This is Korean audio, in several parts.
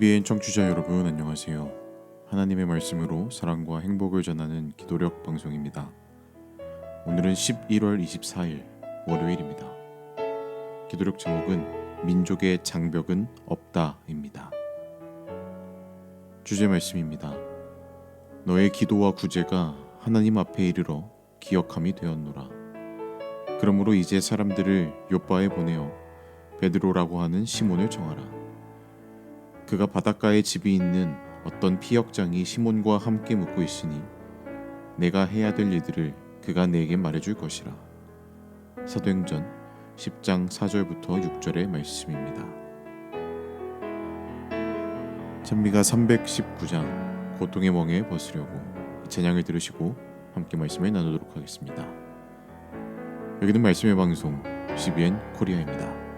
CBN 청취자 여러분 안녕하세요. 하나님의 말씀으로 사랑과 행복을 전하는 기도력 방송입니다. 오늘은 11월 24일 월요일입니다. 기도력 제목은 민족의 장벽은 없다입니다. 주제 말씀입니다. 너의 기도와 구제가 하나님 앞에 이르러 기억함이 되었노라. 그러므로 이제 사람들을 요바에 보내어 베드로라고 하는 시몬을 정하라. 그가 바닷가에 집이 있는 어떤 피역장이 시몬과 함께 묵고 있으니 내가 해야 될 일들을 그가 내게 말해줄 것이라. 사도행전 10장 4절부터 6절의 말씀입니다. 찬미가 319장 고통의 멍에 벗으려고 이 찬양을 들으시고 함께 말씀을 나누도록 하겠습니다. 여기는 말씀의 방송 CBN 코리아입니다.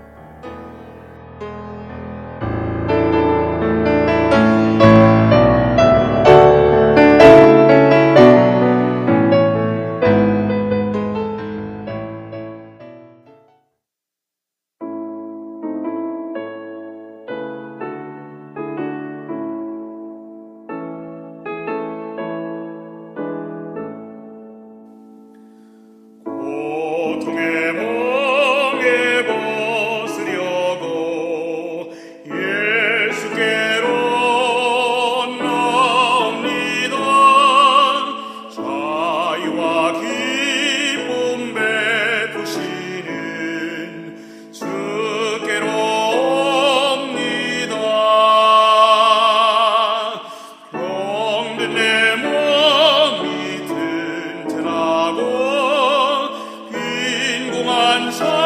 songs.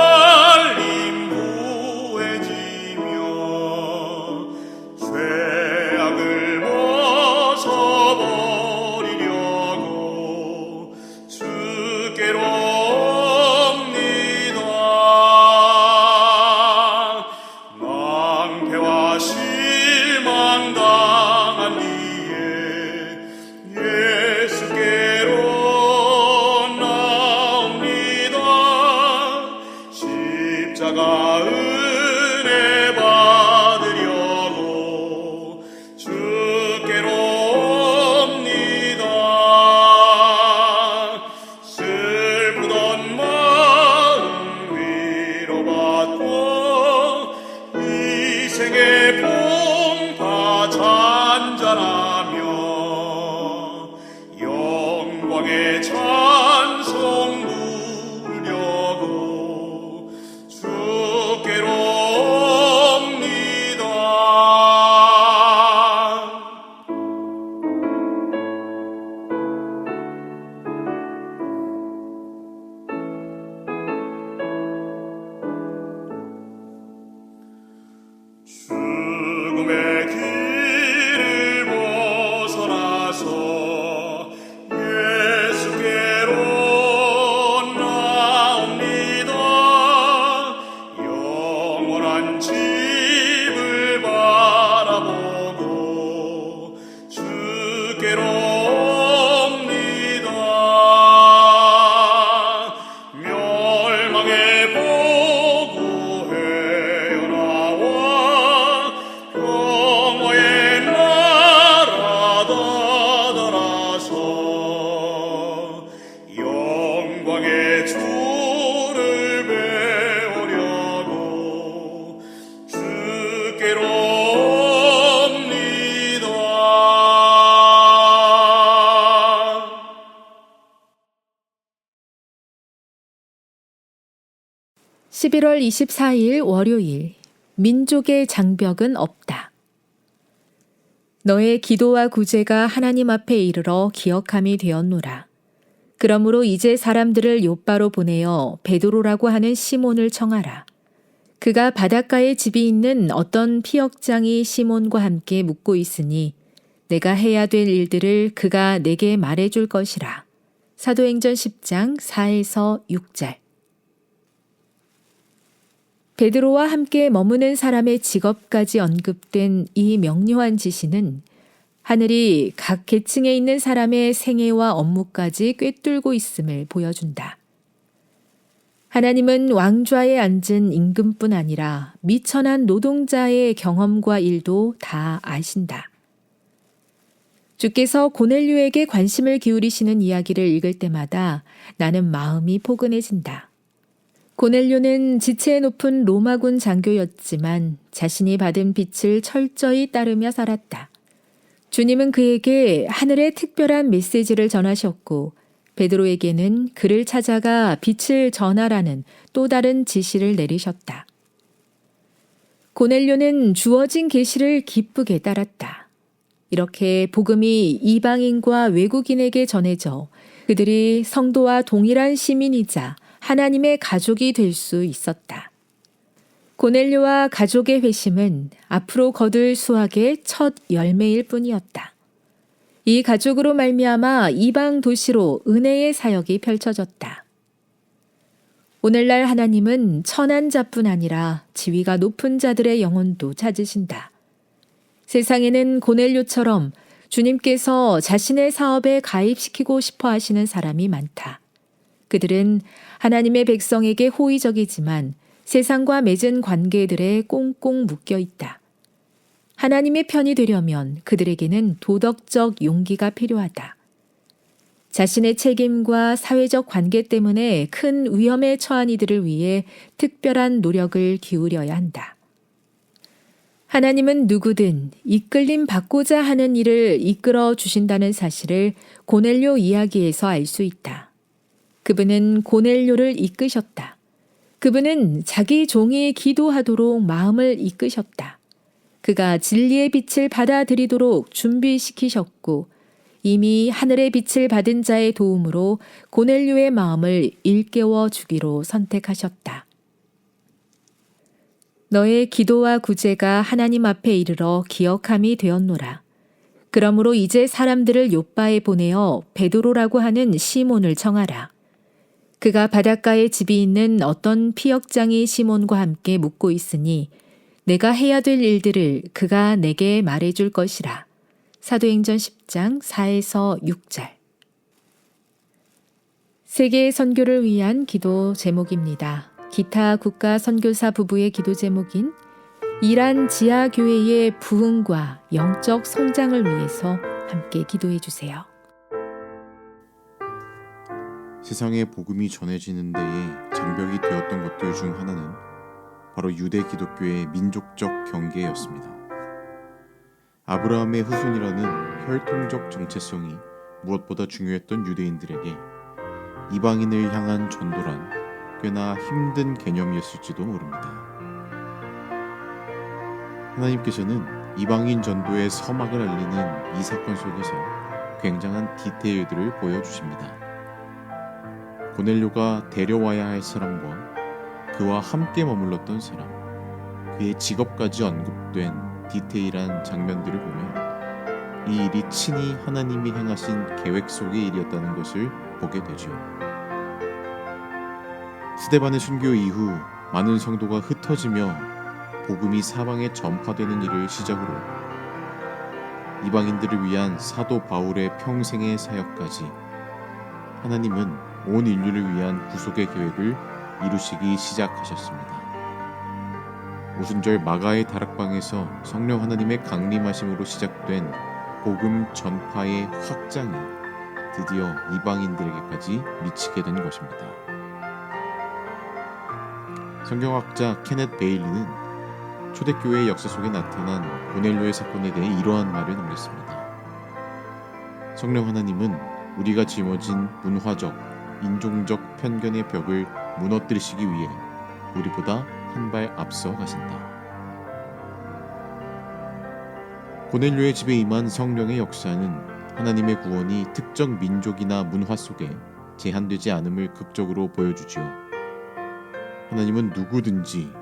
11월 24일 월요일 민족의 장벽은 없다. 너의 기도와 구제가 하나님 앞에 이르러 기억함이 되었노라. 그러므로 이제 사람들을 요바로 보내어 베드로라고 하는 시몬을 청하라. 그가 바닷가에 집이 있는 어떤 피역장이 시몬과 함께 묵고 있으니 내가 해야 될 일들을 그가 내게 말해 줄 것이라. 사도행전 10장 4에서 6절. 베드로와 함께 머무는 사람의 직업까지 언급된 이 명료한 지시는 하늘이 각 계층에 있는 사람의 생애와 업무까지 꿰뚫고 있음을 보여준다. 하나님은 왕좌에 앉은 임금뿐 아니라 미천한 노동자의 경험과 일도 다 아신다. 주께서 고넬료에게 관심을 기울이시는 이야기를 읽을 때마다 나는 마음이 포근해진다. 고넬료는 지체 높은 로마군 장교였지만 자신이 받은 빛을 철저히 따르며 살았다. 주님은 그에게 하늘의 특별한 메시지를 전하셨고 베드로에게는 그를 찾아가 빛을 전하라는 또 다른 지시를 내리셨다. 고넬료는 주어진 계시를 기쁘게 따랐다. 이렇게 복음이 이방인과 외국인에게 전해져 그들이 성도와 동일한 시민이자 하나님의 가족이 될 수 있었다. 고넬료와 가족의 회심은 앞으로 거둘 수학의 첫 열매일 뿐이었다. 이 가족으로 말미암아 이방 도시로 은혜의 사역이 펼쳐졌다. 오늘날 하나님은 천한 자뿐 아니라 지위가 높은 자들의 영혼도 찾으신다. 세상에는 고넬료처럼 주님께서 자신의 사업에 가입시키고 싶어 하시는 사람이 많다. 그들은 하나님의 백성에게 호의적이지만 세상과 맺은 관계들에 꽁꽁 묶여 있다. 하나님의 편이 되려면 그들에게는 도덕적 용기가 필요하다. 자신의 책임과 사회적 관계 때문에 큰 위험에 처한 이들을 위해 특별한 노력을 기울여야 한다. 하나님은 누구든 이끌림 받고자 하는 일을 이끌어 주신다는 사실을 고넬료 이야기에서 알 수 있다. 그분은 고넬료를 이끄셨다. 그분은 자기 종이 기도하도록 마음을 이끄셨다. 그가 진리의 빛을 받아들이도록 준비시키셨고 이미 하늘의 빛을 받은 자의 도움으로 고넬료의 마음을 일깨워 주기로 선택하셨다. 너의 기도와 구제가 하나님 앞에 이르러 기억함이 되었노라. 그러므로 이제 사람들을 요바에 보내어 베드로라고 하는 시몬을 청하라. 그가 바닷가에 집이 있는 어떤 피역장이 시몬과 함께 묵고 있으니 내가 해야 될 일들을 그가 내게 말해줄 것이라. 사도행전 10장 4에서 6절. 세계 선교를 위한 기도 제목입니다. 기타 국가 선교사 부부의 기도 제목인 이란 지하 교회의 부흥과 영적 성장을 위해서 함께 기도해 주세요. 세상에 복음이 전해지는 데에 장벽이 되었던 것들 중 하나는 바로 유대 기독교의 민족적 경계였습니다. 아브라함의 후손이라는 혈통적 정체성이 무엇보다 중요했던 유대인들에게 이방인을 향한 전도란 꽤나 힘든 개념이었을지도 모릅니다. 하나님께서는 이방인 전도의 서막을 알리는 이 사건 속에서 굉장한 디테일들을 보여주십니다. 고넬료가 데려와야 할 사람과 그와 함께 머물렀던 사람, 그의 직업까지 언급된 디테일한 장면들을 보면 이 일이 친히 하나님이 행하신 계획 속의 일이었다는 것을 보게 되죠. 스데반의 순교 이후 많은 성도가 흩어지며 복음이 사방에 전파되는 일을 시작으로 이방인들을 위한 사도 바울의 평생의 사역까지 하나님은 온 인류를 위한 구속의 계획을 이루시기 시작하셨습니다. 오순절 마가의 다락방에서 성령 하나님의 강림하심으로 시작된 복음 전파의 확장이 드디어 이방인들에게까지 미치게 된 것입니다. 성경학자 케넷 베일리는 초대교회의 역사 속에 나타난 고넬료의 사건에 대해 이러한 말을 남겼습니다. 성령 하나님은 우리가 짊어진 문화적, 인종적 편견의 벽을 무너뜨리시기 위해 우리보다 한 발 앞서 가신다. 고넬료의 집에 임한 성령의 역사는 하나님의 구원이 특정 민족이나 문화 속에 제한되지 않음을 극적으로 보여주지요. 하나님은 누구든지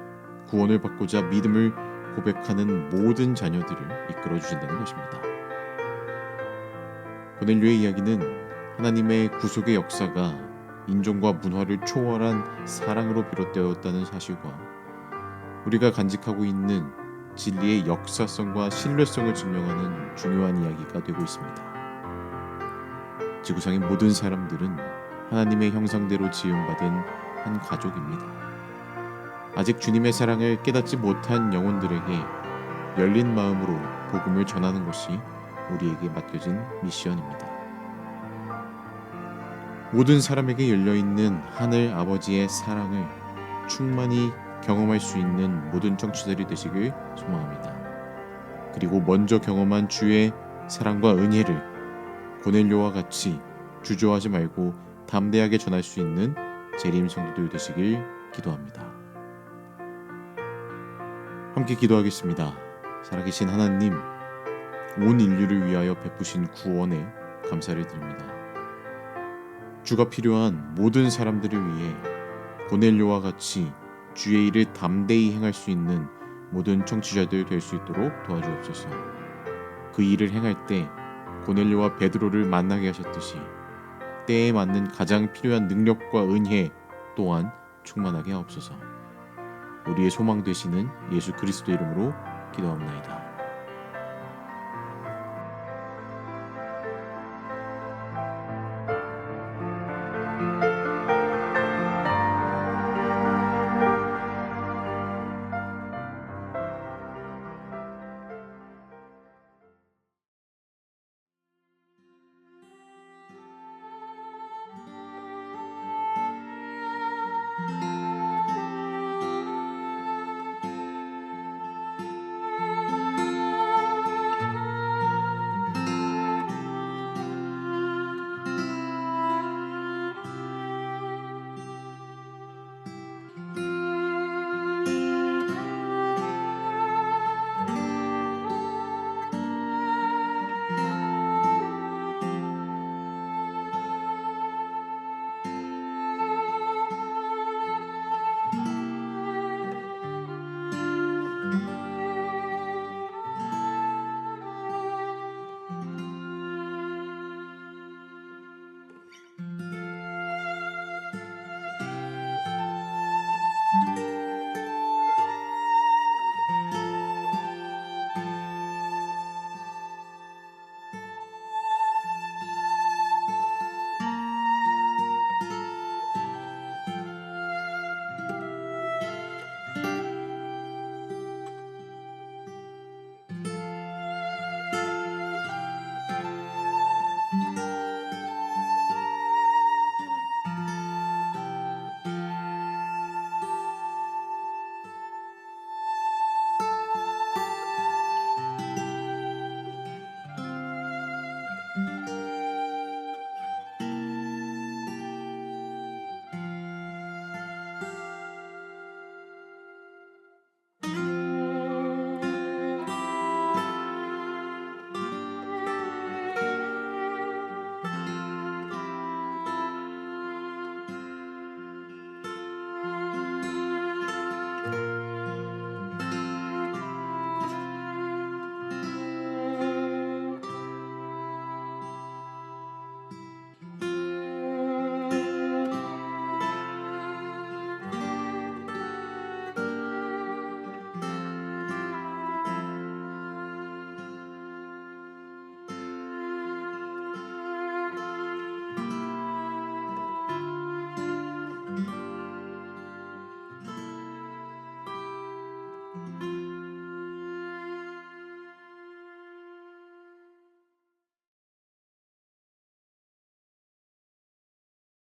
구원을 받고자 믿음을 고백하는 모든 자녀들을 이끌어 주신다는 것입니다. 고넬료의 이야기는 하나님의 구속의 역사가 인종과 문화를 초월한 사랑으로 비롯되었다는 사실과 우리가 간직하고 있는 진리의 역사성과 신뢰성을 증명하는 중요한 이야기가 되고 있습니다. 지구상의 모든 사람들은 하나님의 형상대로 지음받은 한 가족입니다. 아직 주님의 사랑을 깨닫지 못한 영혼들에게 열린 마음으로 복음을 전하는 것이 우리에게 맡겨진 미션입니다. 모든 사람에게 열려 있는 하늘 아버지의 사랑을 충만히 경험할 수 있는 모든 청취자들이 되시길 소망합니다. 그리고 먼저 경험한 주의 사랑과 은혜를 고넬료와 같이 주저하지 말고 담대하게 전할 수 있는 재림 성도들 되시길 기도합니다. 함께 기도하겠습니다. 살아계신 하나님, 온 인류를 위하여 베푸신 구원에 감사를 드립니다. 주가 필요한 모든 사람들을 위해 고넬료와 같이 주의 일을 담대히 행할 수 있는 모든 청취자들 될 수 있도록 도와주옵소서. 그 일을 행할 때 고넬료와 베드로를 만나게 하셨듯이 때에 맞는 가장 필요한 능력과 은혜 또한 충만하게 하옵소서. 우리의 소망 되시는 예수 그리스도 이름으로 기도합나이다.